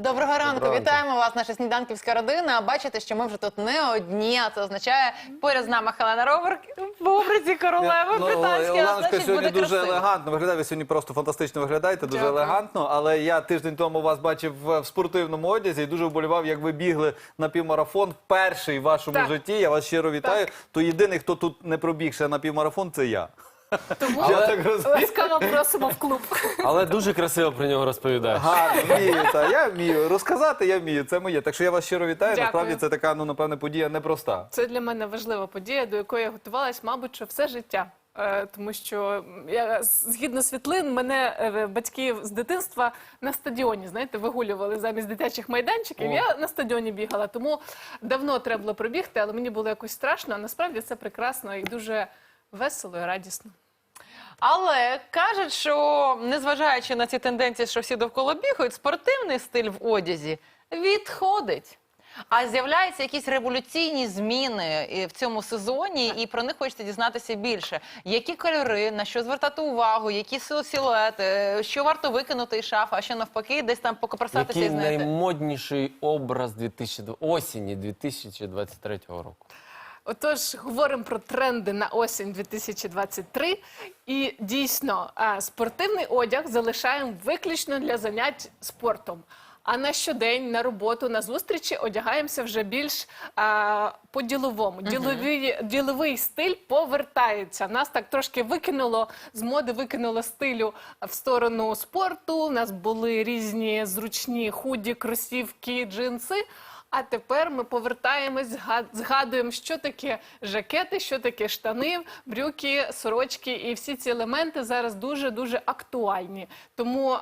Доброго ранку, Доброго ранку. вітаємо вас, наша сніданківська родина. Бачите, що ми вже тут не одні, а це означає поряд з нами Хелена Ровер в образі королеви Ну, британської, а Оленочка значить сьогодні буде дуже красиво. елегантно виглядає. Ви сьогодні просто фантастично виглядаєте, дуже Дякую. елегантно. Але я тиждень тому вас бачив в спортивному одязі і дуже вболівав, як ви бігли на півмарафон. Перший в вашому Так. житті. Я вас щиро вітаю. То єдиний, хто тут не пробіг ще на півмарафон, це я. Тому Я так розумію. ласкаво просимо в клуб. Але дуже красиво про нього розповідаєш. Гарно, вмію, та я вмію. Розказати я вмію, це моє. Так що я вас щиро вітаю. Дякую. Насправді це така, ну напевне, подія непроста. Це для мене важлива подія, до якої я готувалась, мабуть, що все життя. Е, Тому що я згідно світлин, мене е, батьки з дитинства на стадіоні, знаєте, вигулювали замість дитячих майданчиків. О. Я на стадіоні бігала, тому давно треба було пробігти, але мені було якось страшно. А насправді це прекрасно і дуже весело і радісно. Але кажуть, що незважаючи на ці тенденції, що всі довкола бігають, спортивний стиль в одязі відходить. А з'являються якісь революційні зміни в цьому сезоні, і про них хочеться дізнатися більше. Які кольори, на що звертати увагу, які сил- силуети, що варто викинути із шафи, а що навпаки, десь там покопросатися і Який наймодніший образ 2000, осені 2023 року? Отож, говоримо про тренди на осінь 2023. І дійсно, спортивний одяг залишаємо виключно для занять спортом. А на щодень, на роботу, на зустрічі одягаємося вже більш а, по-діловому. Діловий, діловий стиль повертається. Нас так трошки викинуло з моди, викинуло стилю в сторону спорту. У нас були різні зручні худі, кросівки, джинси. А тепер ми повертаємось, зга- згадуємо, що таке жакети, що таке штани, брюки, сорочки, і всі ці елементи зараз дуже дуже актуальні. Тому,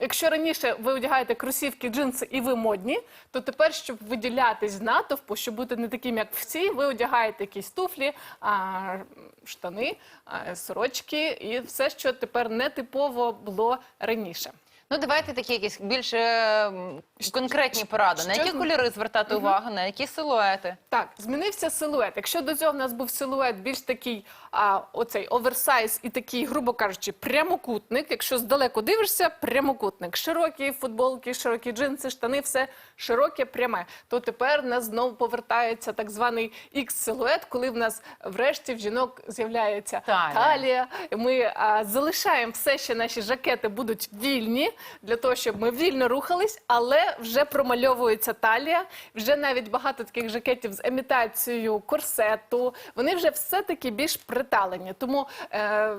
якщо раніше ви одягаєте кросівки, джинси і ви модні, то тепер, щоб виділятись з натовпу, щоб бути не таким, як всі, ви одягаєте якісь туфлі, штани, сорочки і все, що тепер не типово було раніше. Ну, давайте такі якісь більш е, конкретні поради. На які кольори звертати увагу, на які силуети? Так, змінився силует. Якщо до цього в нас був силует більш такий, а, оцей оверсайз і такий, грубо кажучи, прямокутник. Якщо здалеку дивишся, прямокутник. Широкі футболки, широкі джинси, штани, все широке, пряме. То тепер в нас знову повертається так званий X-силует, коли в нас врешті в жінок з'являється Талія. талія. Ми а, залишаємо все, ще наші жакети будуть вільні для того, щоб ми вільно рухались, але вже промальовується талія. Вже навіть багато таких жакетів з емітацією корсету. Вони вже все-таки більш приталені. Тому е,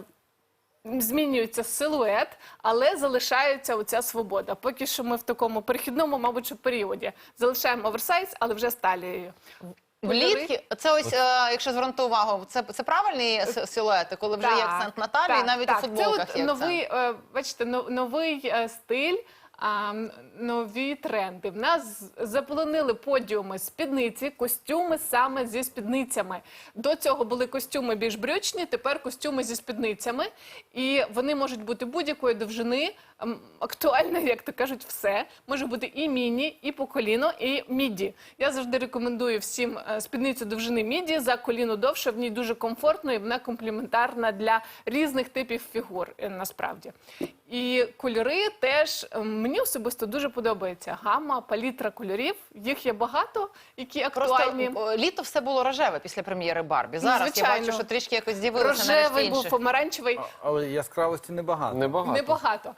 змінюється силует, але залишається оця свобода. Поки що ми в такому перехідному, мабуть, періоді залишаємо оверсайз, але вже з талією. Влітки, це ось, е, якщо звернути увагу, це, це правильні с- силуети, коли вже є акцент на талії, так, навіть так. у футболках Це є от акцент. новий, е, бачите, но- новий е, стиль. А, м, нові тренди. В нас заполонили подіуми спідниці, костюми саме зі спідницями. До цього були костюми більш брючні, тепер костюми зі спідницями. І вони можуть бути будь-якої довжини. М, Актуально, як то кажуть, все. Може бути і міні, і по коліно, і міді. Я завжди рекомендую всім е, спідницю довжини міді за коліно довше. В ній дуже комфортно і вона комплементарна для різних типів фігур. е, Насправді. І кольори теж е, мені особисто дуже подобається. Гама, палітра кольорів. Їх є багато, які актуальні. Просто літо все було рожеве після прем'єри Барбі. Зараз я Ну, бачу, що трішки якось з'явилося Рожевий був помаранчевий. Але яскравості небагато. Небагато. Небагато.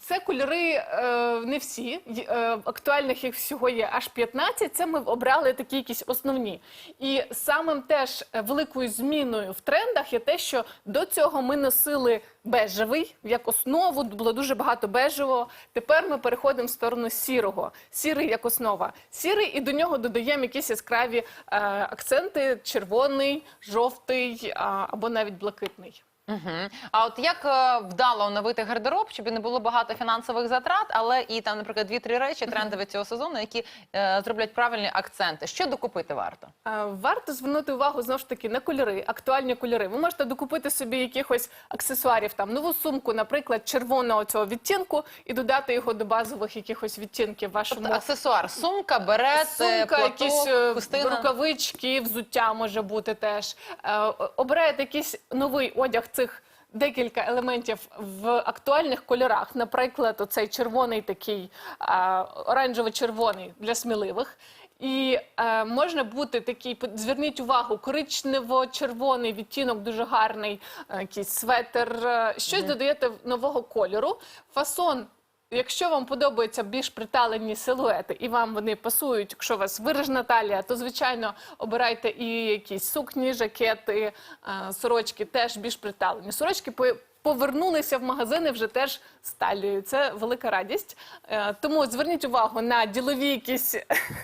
Це кольори е, не всі. Е, актуальних їх всього є аж 15. Це ми обрали такі якісь основні. І самим теж е, великою зміною в трендах є те, що до цього ми носили бежевий як основу. Було дуже багато бежевого. Тепер ми переходимо в сторону сірого. Сірий як основа. Сірий, і до нього додаємо якісь яскраві акценти: червоний, жовтий або навіть блакитний. Мгм. А от як е, вдало оновити гардероб, щоб не було багато фінансових затрат, але і там, наприклад, дві-три речі трендові цього сезону, які е, зроблять правильні акценти. Що докупити варто? Е, Варто звернути увагу знову ж таки на кольори, актуальні кольори. Ви можете докупити собі якихось аксесуарів, там нову сумку, наприклад, червоного цього відтінку, і додати його до базових якихось відтінків вашому Тобто аксесуар, сумка, берет, е, Сумка, платок, якісь е, хустина. рукавички, взуття може бути теж. Е, Обираєте якийсь новий одяг цих. Декілька елементів в актуальних кольорах, наприклад, оцей червоний такий оранжево-червоний для сміливих. І е, можна бути такий, зверніть увагу, коричнево-червоний відтінок, дуже гарний, е, якийсь светер, е, щось додаєте нового кольору. Фасон Якщо вам подобаються більш приталені силуети і вам вони пасують, якщо у вас виражена талія, то звичайно обирайте і якісь сукні, жакети, е, сорочки теж більш приталені. Сорочки повернулися в магазини вже теж з талією. Це велика радість. Е, Тому зверніть увагу на ділові якісь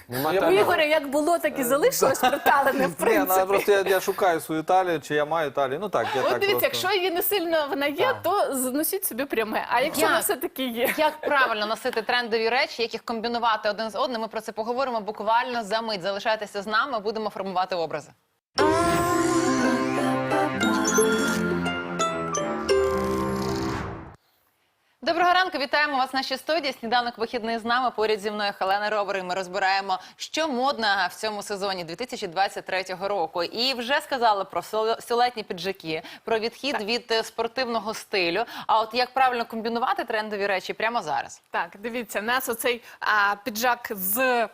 Нема Я у. Ігоря, як було, так і залишилось приталене. В Ні, ну, принципі. просто я, я шукаю свою талію, чи я маю талію. Ну так, я От так дивіться, просто. якщо її не сильно вона є, то зносіть собі пряме. А якщо Як? вона все-таки є. Як правильно носити трендові речі, як їх комбінувати один з одним? Ми про це поговоримо буквально за мить. Залишайтеся з нами, будемо формувати образи. Доброго ранку, вітаємо вас в нашій студії. Сніданок вихідний з нами. Поряд зі мною Хелена Ровер. І Ми розбираємо, що модно в цьому сезоні 2023 року. І вже сказали про сил- піджаки, про відхід від е, спортивного стилю. А от як правильно комбінувати трендові речі прямо зараз? Так, дивіться, у нас оцей а, піджак з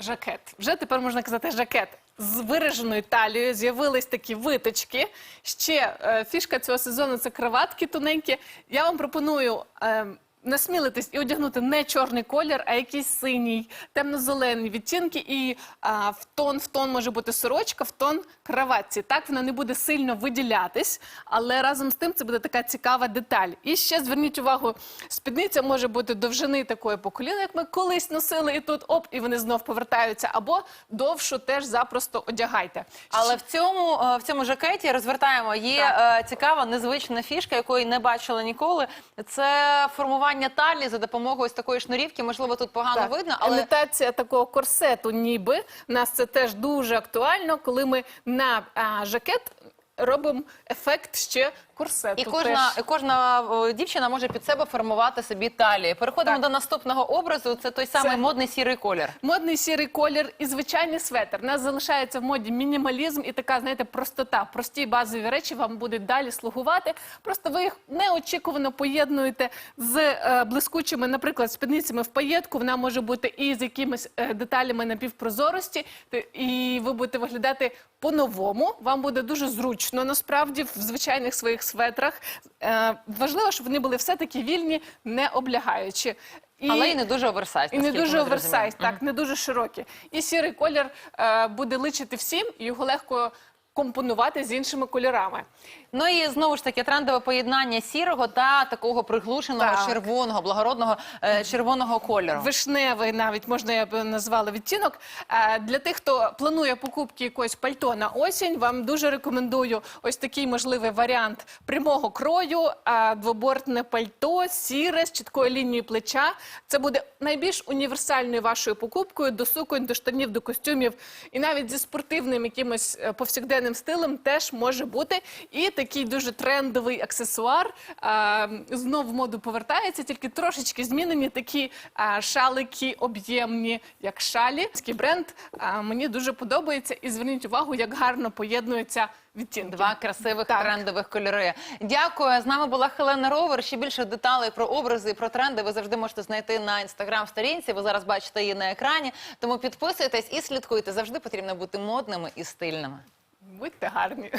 жакет. Вже тепер можна казати жакет. З вираженою талією з'явились такі виточки. Ще е, фішка цього сезону це кроватки тоненькі. Я вам пропоную е, насмілитись і одягнути не чорний колір, а якийсь синій, темно-зелений відтінки. І а, в тон в тон може бути сорочка, в тон кроватці. Так вона не буде сильно виділятись, але разом з тим це буде така цікава деталь. І ще зверніть увагу, спідниця може бути довжини такої по коліна, як ми колись носили, і тут оп, і вони знов повертаються. Або довшу теж запросто одягайте. Але в цьому, е, в цьому жакеті розвертаємо. Є е, цікава незвична фішка, якої не бачила ніколи. Це формування талії за допомогою ось такої шнурівки. Можливо, тут погано Так, видно, але імітація такого корсету, ніби У нас це теж дуже актуально, коли ми на а, жакет робимо ефект ще корсету. і кожна, теж. і кожна дівчина може під себе формувати собі талію. Переходимо Так. до наступного образу. Це той самий Це- модний сірий колір. Модний сірий колір і звичайний светр. У нас залишається в моді мінімалізм і така, знаєте, простота. Прості базові речі вам будуть далі слугувати. Просто ви їх неочікувано поєднуєте з е, блискучими, наприклад, спідницями в паєтку. Вона може бути і з якимись е, деталями напівпрозорості, Ти- і ви будете виглядати по-новому. Вам буде дуже зручно насправді в звичайних своїх светрах. Е, важливо, щоб вони були все-таки вільні, не облягаючи. І... Але і не дуже оверсайз. І не дуже оверсайз, так, mm так, не дуже широкі. І сірий колір е, буде личити всім, і його легко компонувати з іншими кольорами. Ну і знову ж таки трендове поєднання сірого та такого приглушеного Так. червоного, благородного е, червоного кольору. Вишневий навіть можна я б назвала відтінок. Е, Для тих, хто планує покупки якогось пальто на осінь, вам дуже рекомендую ось такий можливий варіант прямого крою, е, двобортне пальто, сіре з чіткою лінією плеча. Це буде найбільш універсальною вашою покупкою до суконь, до штанів, до костюмів. І навіть зі спортивним якимось е, повсякденним стилем теж може бути. І такий дуже трендовий аксесуар е, знов в моду повертається, тільки трошечки змінені такі шалики об'ємні, як шалі. Такий бренд мені дуже подобається. І зверніть увагу, як гарно поєднуються відтінки. Два красивих Так. трендових кольори. Дякую. З нами була Хелена Ровер. Ще більше деталей про образи і про тренди ви завжди можете знайти на інстаграм-сторінці. Ви зараз бачите її на екрані. Тому підписуйтесь і слідкуйте. Завжди потрібно бути модними і стильними. Будьте гарні.